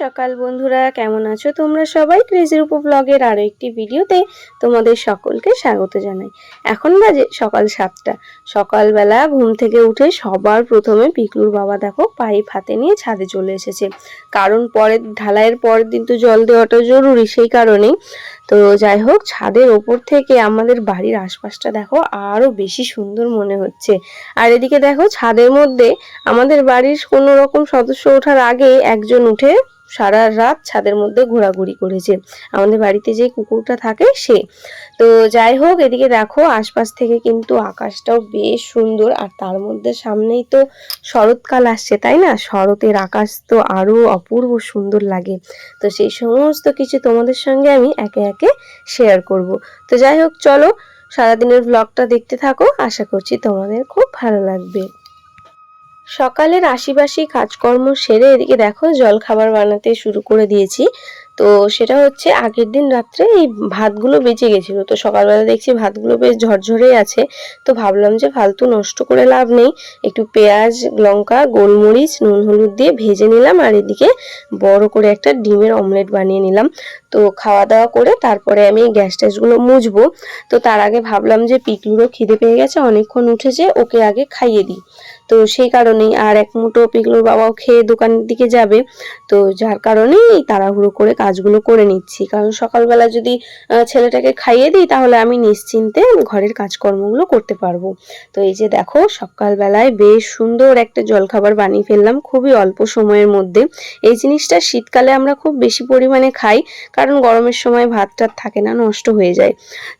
সকাল বন্ধুরা, কেমন আছো তোমরা সবাই? ক্রেজির উপ ব্লগের আরও একটি ভিডিওতে তোমাদের সকলকে স্বাগত জানাই। এখন বাজে সকাল সাতটা। সকালবেলা ঘুম থেকে উঠে সবার প্রথমে পিকলুর বাবা দেখো পাইপ হাতে নিয়ে ছাদে চলে এসেছে। কারণ পরের, ঢালাইয়ের পরের দিন তো জল দেওয়াটা জরুরি, সেই কারণেই। তো যাই হোক, ছাদের ওপর থেকে আমাদের বাড়ির আশপাশটা দেখো আরও বেশি সুন্দর মনে হচ্ছে। আর এদিকে দেখো, ছাদের মধ্যে আমাদের বাড়ির কোনো রকম সদস্য ওঠার আগে একজন উঠে সারা রাত ছাদের মধ্যে ঘোরাঘুরি করেছে। আমাদের বাড়িতে যে কুকুরটা থাকে, সে। তো যাই হোক, এদিকে দেখো, আশপাশ থেকে কিন্তু আকাশটাও বেশ সুন্দর, আর তার মধ্যে সামনেই তো শরৎকাল আসছে, তাই না? শরতের আকাশ তো আরও অপূর্ব সুন্দর লাগে। তো সেই সমস্ত কিছু তোমাদের সঙ্গে আমি একে একে শেয়ার করব। তো যাই হোক, চলো, সারাদিনের ব্লগটা দেখতে থাকো। আশা করছি তোমাদের খুব ভালো লাগবে। সকালের আশিবাসি কাজকর্ম সেরে এদিকে দেখো জল খাবার বানাতে শুরু করে দিয়েছি। তো সেটা হচ্ছে আগের দিন রাত্রে এই ভাতগুলো বেঁচে গেছিল। তো সকালবেলা দেখছি ভাতগুলো বেশ ঝরঝরেই আছে। তো ভাবলাম যে ফালতু নষ্ট করে লাভ নেই। একটু পেঁয়াজ, লঙ্কা, গোলমরিচ, নুন হলুদ দিয়ে ভেজে নিলাম আর এদিকে বড় করে একটা ডিমের অমলেট বানিয়ে নিলাম। তো খাওয়া দাওয়া করে তারপরে আমি গ্যাস ট্যাসগুলো মুছবো। তো তার আগে ভাবলাম যে পিকলুরও খিদে পেয়ে গেছে, অনেকক্ষণ উঠেছে, ওকে আগে খাইয়ে দিই। তো সেই কারণেই আর এক মুঠো পিকলুর বাবাও খেয়ে দোকানের দিকে যাবে। তো যার কারণেই তাড়াহুড়ো করে কাজগুলো করে নিচ্ছি। কারণ সকালবেলা যদি ছেলেটাকে খাইয়ে দিই, তাহলে আমি নিশ্চিন্তে ঘরের কাজকর্মগুলো করতে পারব। তো এই যে দেখো, সকালবেলায় বেশ সুন্দর একটা জলখাবার বানিয়ে ফেললাম খুবই অল্প সময়ের মধ্যে। এই জিনিসটা শীতকালে আমরা খুব বেশি পরিমাণে খাই, কারণ গরমের সময় ভাত টাত থাকে না, নষ্ট হয়ে যায়।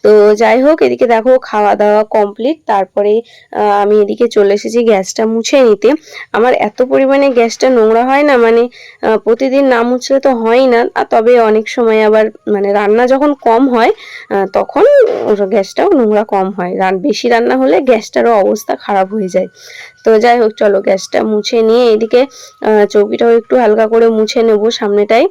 তো যাই হোক, এদিকে দেখো খাওয়া দাওয়া কমপ্লিট, তারপরে আমি এদিকে চলে এসেছি গ্যাসটা মুছে নিতে। আমার এত পরিমাণে গ্যাসটা নোংরা হয় না মানে প্রতিদিন না মুছলে তো হয় না। আর তবে অনেক সময় আবার মানে রান্না যখন কম হয় তখন গ্যাসটাও নোংরা কম হয়। রান, বেশি রান্না হলে গ্যাসটারও অবস্থা খারাপ হয়ে যায়। তো যাই হোক, চলো গ্যাসটা মুছে নিয়ে এদিকে চৌকিটাও একটু হালকা করে মুছে নেব সামনেটাই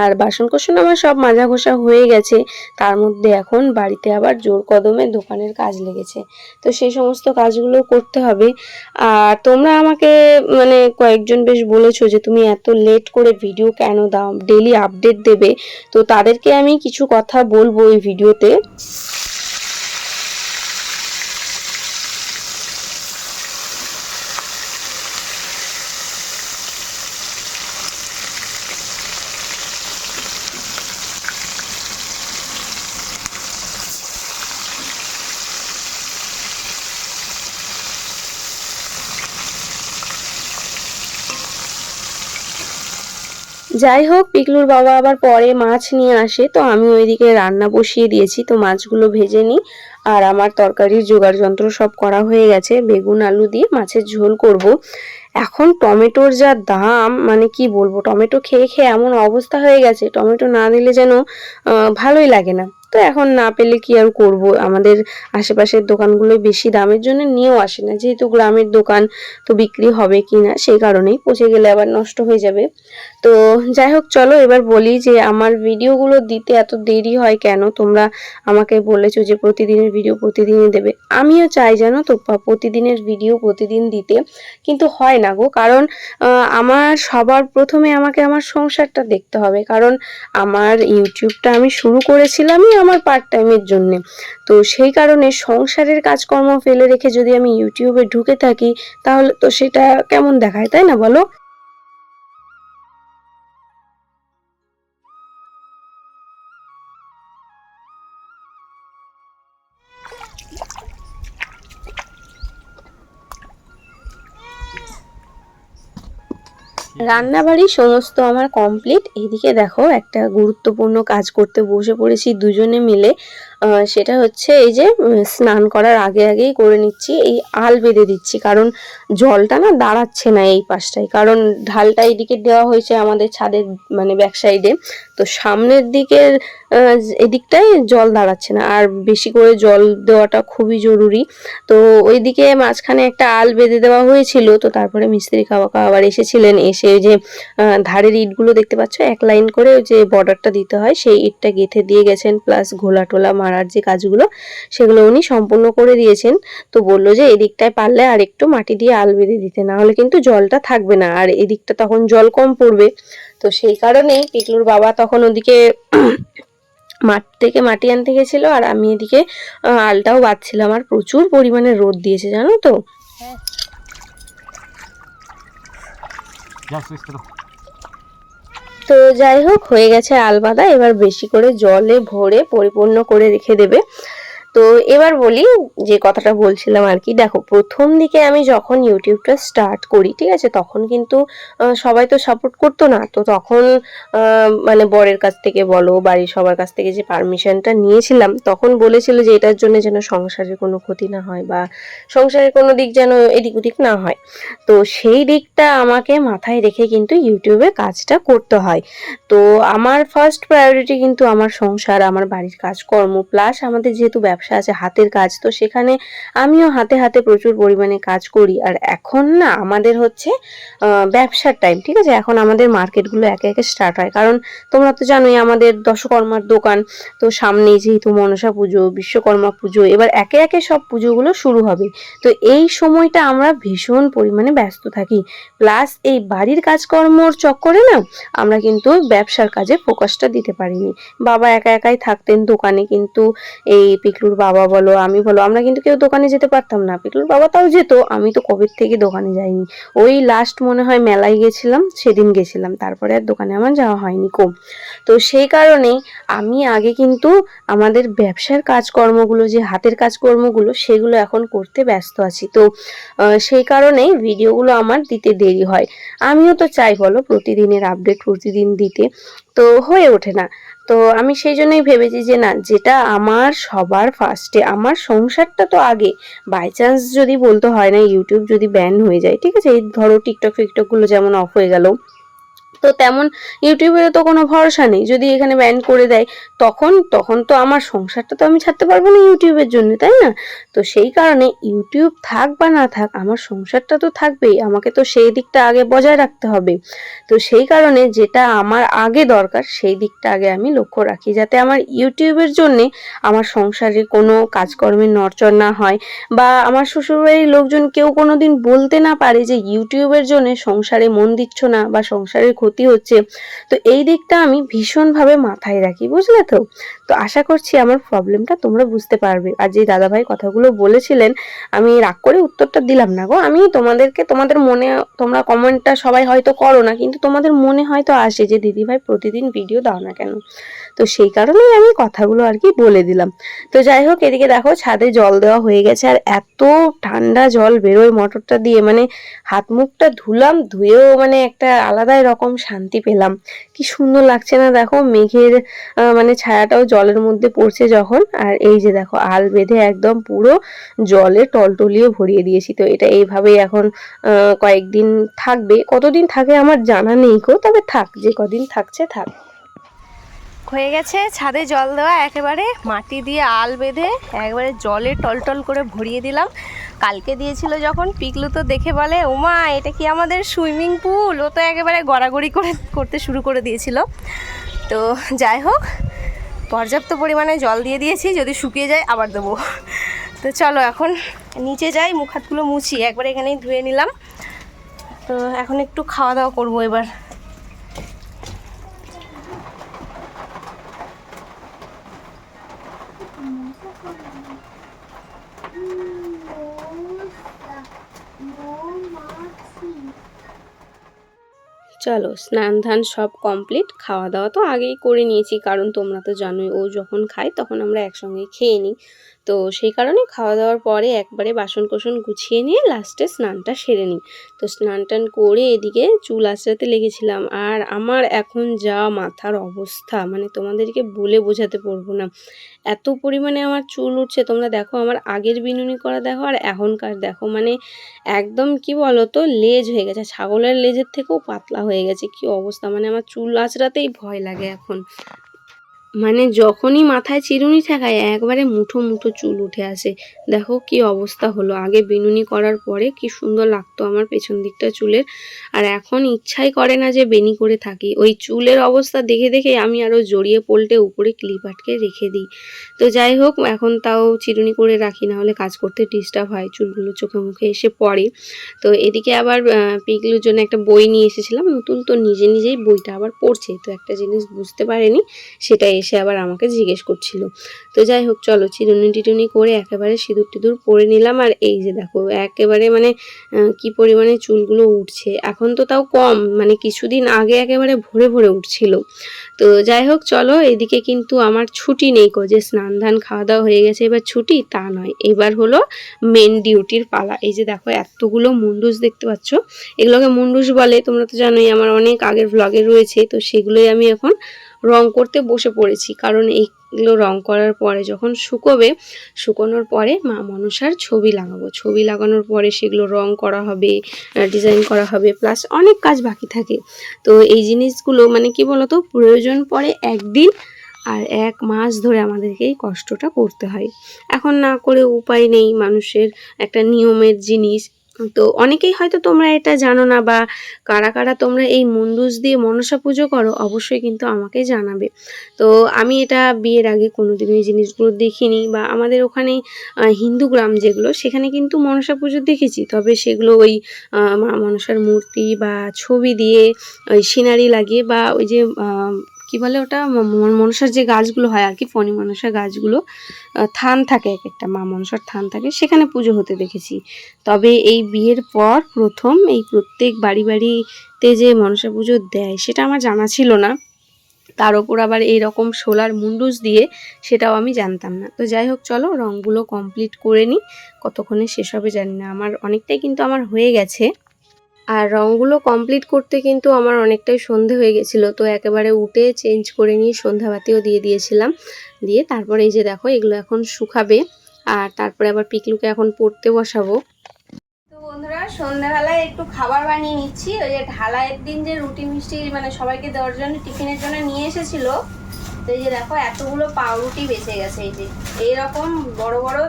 আর বাসন কোসন আমার সব মাজা ঘষা হয়ে গেছে। তার মধ্যে এখন বাড়িতে আবার জোর কদমে দোকানের কাজ লেগেছে। তো সেই সমস্ত কাজগুলো করতে হবে। আর তোমরা আমাকে মানে কয়েকজন বেশ বলেছ যে তুমি এত লেট করে ভিডিও কেন দাও ডেলি আপডেট দেবে। তো তাদেরকে আমি কিছু কথা বলব এই ভিডিওতে যাই হোক, পিকলুর বাবা আবার পরে মাছ নিয়ে আসে, তো আমি ওইদিকে রান্না বসিয়ে দিয়েছি, তো মাছগুলো ভেজে নিই আর আমার তরকারির জোগাড় যন্ত্র সব করা হয়ে গেছে, বেগুন, আলু দিয়ে মাছের ঝোল করব। এখন টমেটোর যা দাম মানে কি বলব, টমেটো খেয়ে খেয়ে এমন অবস্থা হয়ে গেছে, টমেটো না দিলে যেন ভালোই লাগে না তো এখন না পেলে কি আর করব? আমাদের আশেপাশের দোকানগুলো বেশি দামের জন্য নিয়েও আসে না। যেহেতু গ্রামের দোকান তো বিক্রি হবে কি না, সেই কারণেই পচে গেলে আবার নষ্ট হয়ে যাবে। তো যাই হোক, চলো এবার বলি যে আমার ভিডিওগুলো দিতে এত দেরি হয় কেন? তোমরা আমাকে বলেছ যে প্রতিদিনের ভিডিও প্রতিদিনই দেবে। আমিও চাই জানো তো প্রতিদিনের ভিডিও প্রতিদিন দিতে। কিন্তু হয় না গো, কারণ আমার সবার প্রথমে আমাকে আমার সংসারটা দেখতে হবে। কারণ আমার ইউটিউবটা আমি শুরু করেছিলামই আমার পার্ট টাইমের জন্যে। তো সেই কারণে সংসারের কাজকর্ম ফেলে রেখে যদি আমি ইউটিউবে ঢুকে থাকি, তাহলে তো সেটা কেমন দেখায়, তাই না বলো? রান্নাবাড়ি সমস্ত আমার কমপ্লিট এদিকে দেখো একটা গুরুত্বপূর্ণ কাজ করতে বসে পড়েছি দুজনে মিলে। সেটা হচ্ছে এই যে স্নান করার আগে আগেই করে নিচ্ছি, এই আল বেঁধে দিচ্ছি, কারণ জলটা না দাঁড়াচ্ছে না এই পাশটায়, কারণ ঢালটা এদিকে দেওয়া হয়েছে আমাদের ছাদের মানে ব্যাক সাইডে তো সামনের দিকের এদিকটায় জল দাঁড়াচ্ছে না, আর বেশি করে জল দেওয়াটা খুবই জরুরি, তো ওইদিকে মাঝখানে একটা আল বেঁধে দেওয়া হয়েছিল, তো তারপরে মিস্ত্রি খাওয়া আবার এসেছিলেন, এসে যে ধারের ইটগুলো দেখতে পাচ্ছ, এক লাইন করে যে বর্ডারটা দিতে হয়, সেই ইটটা গেঁথে দিয়ে গেছেন প্লাস ঘোলা টোলা মারার যে কাজগুলো সেগুলো উনি সম্পূর্ণ করে দিয়েছেন। তো বলল যে এদিকটায় পারলে আর একটু মাটি দিয়ে আল বেঁধে দিতে না হলে কিন্তু জলটা থাকবে না। আর এদিকটা তখন জল কম পড়বে। তো সেই কারণেই পিকলুর বাবা তখন ওদিকে মাঠ থেকে মাটি আনতে গেছিল আর আমি এদিকে আলটাও বাঁধছিলাম। আর প্রচুর পরিমাণে রোদ দিয়েছে জানো তো? করো তো যাই হোক, হয়ে গেছে আলবাদা এবার বেশি করে জলে ভরে পরিপূর্ণ করে রেখে দেবে। তো এবার বলি যে কথাটা বলছিলাম আর কি, দেখো প্রথম দিকে আমি যখন ইউটিউবটা স্টার্ট করি, ঠিক আছে, তখন কিন্তু সবাই তো সাপোর্ট করতো না। তো তখন মানে বরের কাছ থেকে বলো, বাড়ির সবার কাছ থেকে যে পারমিশনটা নিয়েছিলাম, তখন বলেছিল যে এটার জন্য যেন সংসারের কোনো ক্ষতি না হয় বা সংসারের কোনো দিক যেন এদিক ওদিক না হয়। তো সেই দিকটা আমাকে মাথায় রেখে কিন্তু ইউটিউবে কাজটা করতে হয়। তো আমার ফার্স্ট প্রায়োরিটি কিন্তু আমার সংসার, আমার বাড়ির কাজকর্ম প্লাস আমাদের যেহেতু ব্যবসা আছে, হাতের কাজ। তো সেখানে আমিও হাতে হাতে প্রচুর পরিমাণে কাজ করি। আর এখন না, আমাদের হচ্ছে ব্যবসার টাইম ঠিক আছে? এখন আমাদের মার্কেটগুলো একে একে স্টার্ট হয়। কারণ তোমরা তো জানোই, আমাদের দশকর্মার দোকান, তো সামনেই যেহেতু মনসা পুজো, বিশ্বকর্মা পুজো, এবার একে একে সব পুজোগুলো শুরু হবে। তো এই সময়টা আমরা ভীষণ পরিমাণে ব্যস্ত থাকি। প্লাস এই বাড়ির কাজকর্মর চক্করে না, আমরা কিন্তু ব্যবসার কাজে ফোকাসটা দিতে পারিনি। বাবা একা একাই থাকতেন দোকানে, কিন্তু এই পিকলুর বাবা বলো, আমি বলো, আমরা কিন্তু কেউ দোকানে যেতে পারতাম না। পিকলুর বাবা তাও যেত, আমি তো কবে থেকে দোকানে যাইনি। ওই লাস্ট মনে হয় মেলায় গেছিলাম, সেদিন গেছিলাম, তারপরে আর দোকানে আমার যাওয়া হয়নি কম তো সেই কারণেই আমি আগে কিন্তু আমাদের ব্যবসার কাজকর্মগুলো, যে হাতের কাজকর্মগুলো, সেগুলো এখন করতে ব্যস্ত আছি। তো সেই কারণেই ভিডিওগুলো আমার দিতে দেরি হয়। আমিও তো চাই বলো, প্রতিদিনের আপডেট প্রতিদিন দিতে। তো হয়ে ওঠে না। তো আমি সেই জন্যই ভেবেছি যে না, যেটা আমার সবার ফার্স্টে আমার সংসারটা তো আগে। বাই চান্স যদি বলতে হয় না ইউটিউব যদি ব্যান হয়ে যায়, ঠিক আছে? এই ধরো টিকটক ফিকটকগুলো যেমন অফ হয়ে গেল। তো তেমন ইউটিউবের তো কোনো ভরসা নেই। যদি এখানে ব্যান করে দেয়, তখন তখন তো আমার সংসারটা তো আমি ছাড়তে পারব না ইউটিউবের জন্য, তাই না? তো সেই কারণে ইউটিউব থাক বা না থাক, আমার সংসারটা তো থাকবেই। আমাকে তো সেই দিকটা আগে বজায় রাখতে হবে। তো সেই কারণে যেটা আমার আগে দরকার, সেই দিকটা আগে আমি লক্ষ্য রাখি, যাতে আমার ইউটিউবের জন্যে আমার সংসারে কোনো কাজকর্মের নড়চড় না হয় বা আমার শ্বশুরবাড়ির লোকজন কেউ কোনোদিন বলতে না পারে যে ইউটিউবের জন্য সংসারে মন দিচ্ছ না বা সংসারের ক্ষতি হচ্ছে। তো এই দিকটা আমি ভীষণভাবে মাথায় রাখি, বুঝলে তো? তো আশা করছি আমার প্রবলেমটা তোমরা বুঝতে পারবে। আর যে দাদাভাই কথাগুলো বলেছিলেন, আমি রাগ করে উত্তরটা দিলাম না গো। আমি তোমাদেরকে, তোমাদের মনে, তোমরা কমেন্টটা সবাই হয়তো করো না, কিন্তু তোমাদের মনে হয়তো আসে যে, দিদিভাই প্রতিদিন ভিডিও দাও না কেন? তো সেই কারণেই আমি কথাগুলো আর কি বলে দিলাম। তো যাই হোক, এদিকে দেখো ছাদে জল দেওয়া হয়ে গেছে আর এত ঠান্ডা জল বেরোয় মোটরটা দিয়ে। মানে হাত মুখটা ধুলাম, ধুয়েও মানে একটা আলাদাই রকম শান্তি পেলাম। কি সুন্দর লাগছে না দেখো, মেঘের মানে ছায়াটাও জলের মধ্যে পড়ছে যখন। আর এই যে দেখো, আল বেঁধে একদম পুরো জলে টলটলিয়ে ভরিয়ে দিয়েছি। তো এটা এইভাবেই এখন কয়েকদিন থাকবে। কতদিন থাকে আমার জানা নেই কো তবে থাক, যে কদিন থাকছে, থাক। হয়ে গেছে। ছাদে জল দেওয়া, একেবারে মাটি দিয়ে আল বেঁধে একবারে জলে টলটল করে ভরিয়ে দিলাম। কালকে দিয়েছিল যখন, পিকলু তো দেখে বলে, ওমা, এটা কি আমাদের সুইমিং পুল? ও তো একেবারে গড়াগড়ি করে করতে শুরু করে দিয়েছিল। তো যাই হোক, পর্যাপ্ত পরিমাণে জল দিয়ে দিয়েছি, যদি শুকিয়ে যায় আবার দেবো। তো চলো এখন নিচে যাই, মুখ হাতগুলো মুছি, একবার এখানেই ধুয়ে নিলাম। তো এখন একটু খাওয়া দাওয়া করব এবার। চলো, স্নান ধান সব কমপ্লিট খাওয়া দাওয়া তো আগেই করে নিয়েছি, কারণ তোমরা তো জানোই, ও যখন খায় তখন আমরা একসঙ্গে খেয়ে নিই। তো সেই কারণে খাওয়া দাওয়ার পরে একবারে বাসন কোসন গুছিয়ে নিয়ে লাস্টে স্নানটা সেরে নিই। তো স্নান টান করে এদিকে চুল আঁচড়াতে লেগেছিলাম। আর আমার এখন যা মাথার অবস্থা মানে তোমাদেরকে বলে বোঝাতে পারব না। এত পরিমাণে আমার চুল উঠছে, তোমরা দেখো আমার আগের বিনুনি করা দেখো আর এখনকার দেখো। মানে একদম কি বলো তো লেজ হয়ে গেছে। ছাগলের লেজের থেকেও পাতলা হয়ে গেছে। কি অবস্থা মানে আমার চুল আঁচড়াতেই ভয় লাগে এখন। মানে যখনই মাথায় চিরুনি ঠেকায়, একবারে মুঠো মুঠো চুল উঠে আসে। দেখো কি অবস্থা হলো। আগে বিনুনি করার পরে কি সুন্দর লাগতো আমার পেছন দিকটা চুলের। আর এখন ইচ্ছাই করে না যে বেনি করে থাকি। ওই চুলের অবস্থা দেখে দেখে আমি আরও জড়িয়ে পল্টে উপরে ক্লিপ আটকে রেখে দিই। তো যাই হোক, এখন তাও চিরুনি করে রাখি না হলে কাজ করতে ডিস্টার্ব হয়, চুলগুলো চোখে মুখে এসে পড়ে। তো এদিকে আবার পিকলুর জন্য একটা বই নিয়ে এসেছিলাম। নতুন তো নিজে নিজেই বইটা আবার পড়ছে, তো একটা জিনিস বুঝতে পারেনি সেটা এসে আবার আমাকে জিজ্ঞেস করছিল। তো যাই হোক, চলো চিরুনি টিটুনি করে একেবারে সিঁদুর টিঁদুর পরে নিলাম। আর এই যে দেখো, একেবারে মানে কি পরিমাণে চুলগুলো উঠছে। এখন তো তাও কম মানে কিছুদিন আগে একেবারে ভরে ভরে উঠছিল। তো যাই হোক, চলো, এদিকে কিন্তু আমার ছুটি নেই কো যে স্নান ধান খাওয়া দাওয়া হয়ে গেছে, এবার ছুটি, তা নয়। এবার হলো মেন ডিউটির পালা। এই যে দেখো, এতগুলো মুন্ডুস দেখতে পাচ্ছ? এগুলোকে মুন্ডুস বলে, তোমরা তো জানোই, আমার অনেক আগের ভ্লগে রয়েছে। তো সেগুলোই আমি এখন রং করতে বসে পড়েছি। কারণ এইগুলো রং করার পরে যখন শুকোবে, শুকোনোর পরে মা মনসার ছবি লাগাবো। ছবি লাগানোর পরে সেগুলো রং করা হবে ডিজাইন করা হবে প্লাস অনেক কাজ বাকি থাকে। তো এই জিনিসগুলো মানে কি বলতো, প্রয়োজন পড়ে একদিন আর এক মাস ধরে আমাদেরকে এই কষ্টটা করতে হয়। এখন না করে উপায় নেই মানুষের। একটা নিয়মের জিনিস তো অনেকেই হয়তো তোমরা এটা জানো না বা কারা কারা তোমরা এই মুন্ডুস দিয়ে মনসা পুজো করো, অবশ্যই কিন্তু আমাকে জানাবে। তো আমি এটা বিয়ের আগে কোনোদিনও এই জিনিসগুলো দেখিনি বা আমাদের ওখানে হিন্দু গ্রাম যেগুলো, সেখানে কিন্তু মনসা পুজো দেখেছি। তবে সেগুলো ওই মা মনসার মূর্তি বা ছবি দিয়ে ওই সিনারি লাগিয়ে বা ওই যে কি বলে ওটা? মনসার যে গাছগুলো হয় আর কি, ফণি মনসার গাছগুলো থান থাকে এক একটা, মা মনসার থান থাকে, সেখানে পুজো হতে দেখেছি। তবে এই বিয়ের পর প্রথম এই প্রত্যেক বাড়ি বাড়িতে যে মনসা পুজো দেয়, সেটা আমার জানা ছিল না। তার ওপর আবার এই রকম সোলার মুন্ডুস দিয়ে সেটাও আমি জানতাম না। তো যাই হোক, চলো রঙগুলো কমপ্লিট করে নিই কতক্ষণে শেষ হবে জানি না। আমার অনেকটাই কিন্তু আমার হয়ে গেছে। আর রঙগুলো কমপ্লিট করতে কিন্তু আমার অনেকটাই সন্ধে হয়ে গেছিল, তো একেবারে উঠে চেঞ্জ করে নিয়ে সন্ধ্যাবাতিও দিয়ে দিয়েছিলাম। দিয়ে তারপরে এই যে দেখো, এগুলো এখন শুকাবে আর তারপরে আবার পিকলুকে এখন পড়তে বসাবো। তো বন্ধুরা, সন্ধ্যাবেলায় একটু খাবার বানিয়ে নিচ্ছি। ওই যে ঢালাইয়ের দিন যে রুটি মিষ্টি মানে সবাইকে দেওয়ার জন্য টিফিনের জন্য নিয়ে এসেছিল। তো এই যে দেখো, এতগুলো পাউরুটি বেঁচে গেছে এই যে। এইরকম বড় বড়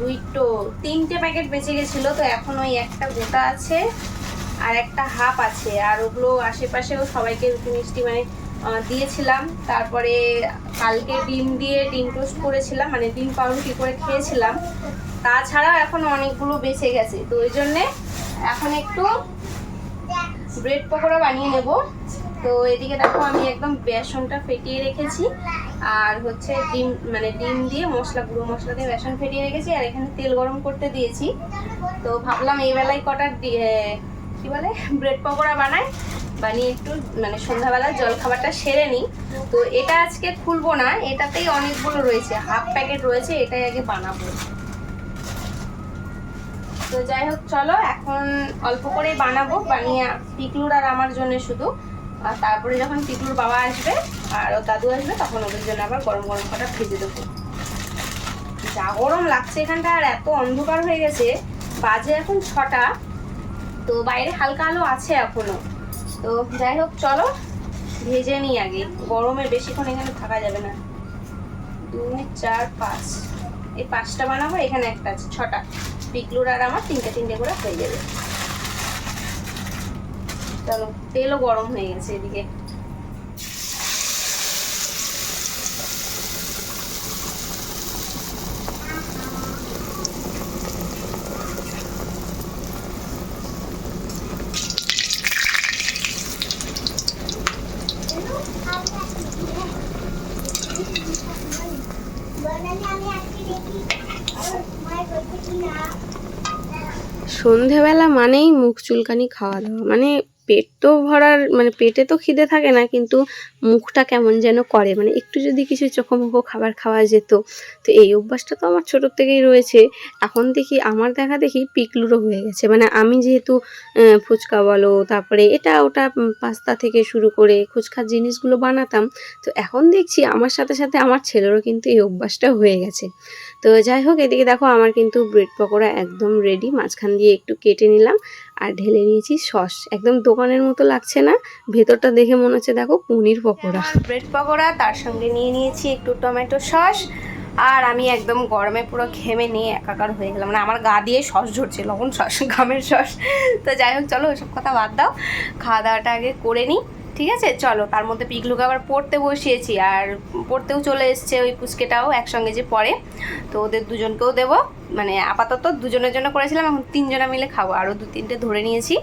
দুইটো, তিনটে প্যাকেট বেঁচে গেছিল। তো এখন ওই একটা গোটা আছে। আর একটা হাফ আছে, আর ওগুলো আশেপাশেও সবাইকে রুটি মিষ্টি মানে দিয়েছিলাম। তারপরে কালকে ডিম দিয়ে ডিম টোস্ট করেছিলাম মানে ডিম পাউরুটি করে খেয়েছিলাম। তাছাড়াও এখন অনেকগুলো বেঁচে গেছে, তো ওই জন্যে এখন একটু ব্রেড পকোড়া বানিয়ে নেব। তো এদিকে দেখো আমি একদম বেসনটা ফেটিয়ে রেখেছি, আর হচ্ছে ডিম মানে ডিম দিয়ে মশলা, গুঁড়ো মশলা দিয়ে বেসন ফেটিয়ে রেখেছি, আর এখানে তেল গরম করতে দিয়েছি। তো ভাবলাম এই বেলায় কটা কি বলে ব্রেড পকোড়া বানাই। বানিয়ে একটু মানে সন্ধ্যাবেলা জল খাবারটা সেরে নিই। তো এটা আজকে খুলবো না, এটাতেই অনেকগুলো রয়েছে। হাফ প্যাকেট রয়েছে, এটাই আগে বানাবো। তো যাই হোক, চলো, এখন অল্প করে বানাবো। বানিয়ে পিকলুর আর আমার জন্য শুধু। আর তারপরে যখন পিকলুর বাবা আসবে আর দাদু আসবে, তখন ওদের জন্য আবার গরম গরম কটা ভেজে দেবো। যা গরম লাগছে এখানটা, আর এত অন্ধকার হয়ে গেছে। বাজে এখন ছটা। তো বাইরে হালকা আলো আছে এখনও। তো যাই হোক, চলো, ভেজে নিই আগে। গরমে বেশিক্ষণ এখানে থাকা যাবে না। দুই, চার, পাঁচ। এই পাঁচটা বানাবো, এখানে একটা আছে, ছটা। পিকলুর আর আমার তিনটে তিনটে করে হয়ে যাবে। চলো, তেলও গরম হয়ে গেছে এদিকে। সন্ধেবেলা মানেই মুখ চুলকানি খাওয়া দাওয়া। মানে পেট তো ভরার মানে পেটে তো খিদে থাকে না, কিন্তু মুখটা কেমন যেন করে। মানে একটু যদি কিছু চোখোমুখো খাবার খাওয়া যেত, তো এই অভ্যাসটা তো আমার ছোটোর থেকেই রয়েছে। এখন দেখি, আমার দেখা দেখি পিকলুরও হয়ে গেছে। মানে আমি যেহেতু ফুচকা বলো, তারপরে এটা ওটা পাস্তা থেকে শুরু করে ফুচকার জিনিসগুলো বানাতাম, তো এখন দেখছি আমার সাথে সাথে আমার ছেলেরও কিন্তু এই অভ্যাসটা হয়ে গেছে। তো যাই হোক, এদিকে দেখো আমার কিন্তু ব্রেড পকোড়া একদম রেডি মাঝখান দিয়ে একটু কেটে নিলাম আর ঢেলে নিয়েছি সস। একদম দোকানের মতো লাগছে না, ভেতরটা দেখে মনে হচ্ছে দেখো পনির পকোড়া। ব্রেড পকোড়া, তার সঙ্গে নিয়ে নিয়েছি একটু টমেটো সস। আর আমি একদম গরমে পুরো ঘেমে নিয়ে একাকার হয়ে গেলাম। মানে আমার গা দিয়ে সস ঝরছে, লবণ সস, ঘামের সস। তো যাই হোক, চলো ওসব কথা বাদ দাও। খাওয়া দাওয়াটা আগে করে নিই। ঠিক আছে? চলো, তার মধ্যে পিকলুকে আবার পড়তে বসিয়েছি। আর পড়তেও চলে এসছে ওই পুচকেটাও একসঙ্গে যে পড়ে। তো ওদের দুজনকেও দেবো। মানে আপাতত দুজনের জন্য করেছিলাম, এখন তিনজনা মিলে খাব। আরও দু তিনটে ধরে নিয়েছি।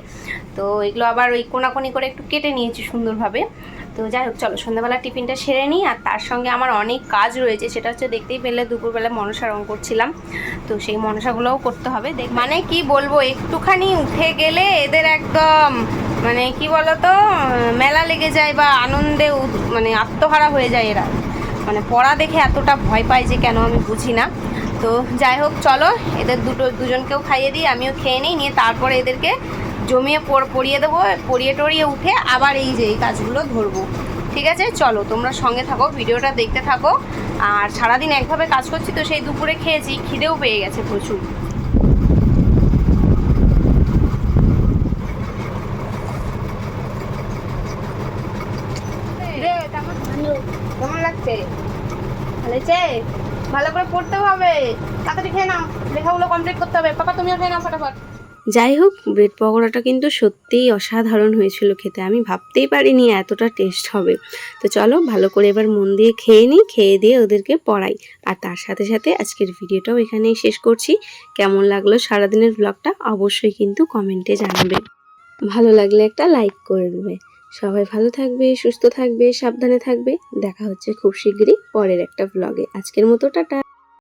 তো এগুলো আবার ওই কোনাকুনি করে একটু কেটে নিয়েছি সুন্দরভাবে। তো যাই হোক, চলো, সন্ধ্যাবেলা টিফিনটা সেরে নিই, আর তার সঙ্গে আমার অনেক কাজ রয়েছে, সেটা হচ্ছে দেখতেই পেলে দুপুরবেলা মনসা রং করছিলাম, তো সেই মনসাগুলোও করতে হবে। দেখ মানে কি বলব, একটুখানি উঠে গেলে এদের একদম মানে কি বলতো, মেলা লেগে যায় বা আনন্দে মানে আত্মহারা হয়ে যায় এরা। মানে পড়া দেখে এতটা ভয় পায় যে কেন আমি বুঝি না। তো যাই হোক, চলো, এদের দুটো, দুজনকেও খাইয়ে দিই, আমিও খেয়ে নিই, নিয়ে তারপরে এদেরকে জমিয়ে পর- পরিয়ে দেবো, পরিয়ে টরিয়ে উঠে আবার এই যে এই কাজগুলো ধরবো। ঠিক আছে? চলো, তোমরা সঙ্গে থাকো, ভিডিওটা দেখতে থাকো। আর সারাদিন একভাবে কাজ করছি তো সেই দুপুরে খেয়েছি, খিদেও পেয়ে গেছে প্রচুর। লাগছে? ভালো করে পড়তে হবে। তাড়াতাড়ি খেয়ে নাও, লেখাগুলো কমপ্লিট করতে হবে। পাপা, তুমিও খেয়ে নাও, ফটাফট। যাই হোক ব্রেড পকোড়াটা কিন্তু সত্যিই অসাধারণ হয়েছিল খেতে। আমি ভাবতেই পারিনি এতটা টেস্ট হবে। তো চলো, ভালো করে এবার মন দিয়ে খেয়ে নিই, খেয়ে দিয়ে ওদেরকে পড়াই। আর তার সাথে সাথে আজকের ভিডিওটাও এখানেই শেষ করছি। কেমন লাগল সারাদিনের ব্লগটা অবশ্যই কিন্তু কমেন্টে জানাবে। ভালো লাগলে একটা লাইক করে দেবে। সবাই ভালো থাকবে, সুস্থ থাকবে, সাবধানে থাকবে। দেখা হচ্ছে খুব শীঘ্রই পরের একটা ব্লগে আজকের মতো, টাটা।